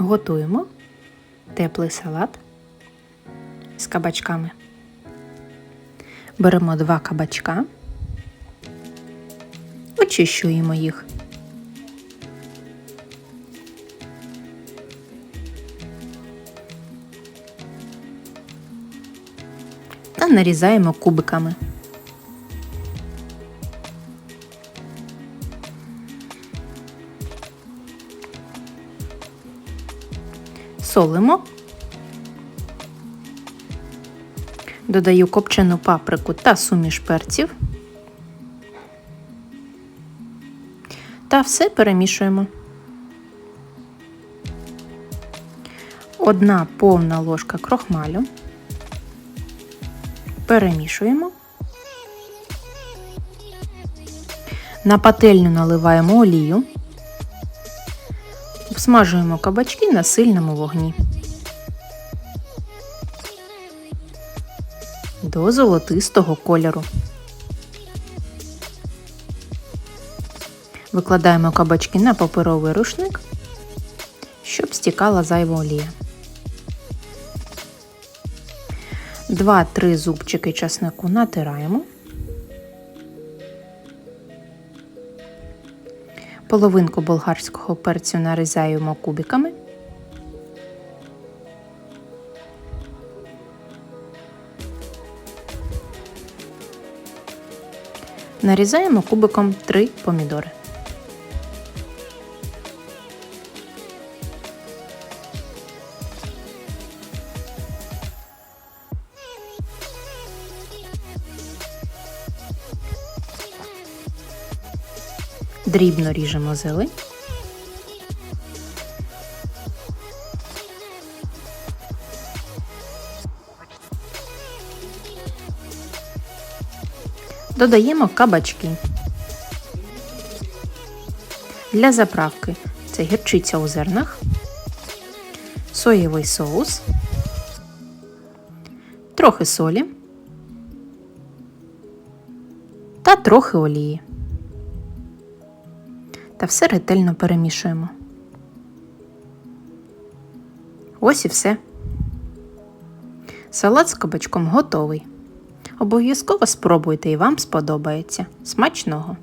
Готуємо теплий салат з кабачками. Беремо два кабачка, очищуємо їх. Та нарізаємо кубиками. Солимо. Додаю копчену паприку та суміш перців. Та все перемішуємо. Одна повна ложка крохмалю. Перемішуємо. На пательню наливаємо олію. Обсмажуємо кабачки на сильному вогні. До золотистого кольору. Викладаємо кабачки на паперовий рушник, щоб стікала зайва олія. 2-3 зубчики часнику натираємо. Половинку болгарського перцю нарізаємо кубиками. Нарізаємо кубиком 3 помідори. Дрібно ріжемо зелень. Додаємо кабачки. Для заправки це гірчиця у зернах, соєвий соус, трохи солі та трохи олії та все ретельно перемішуємо. Ось і все. Салат з кабачком готовий. Обов'язково спробуйте і вам сподобається. Смачного!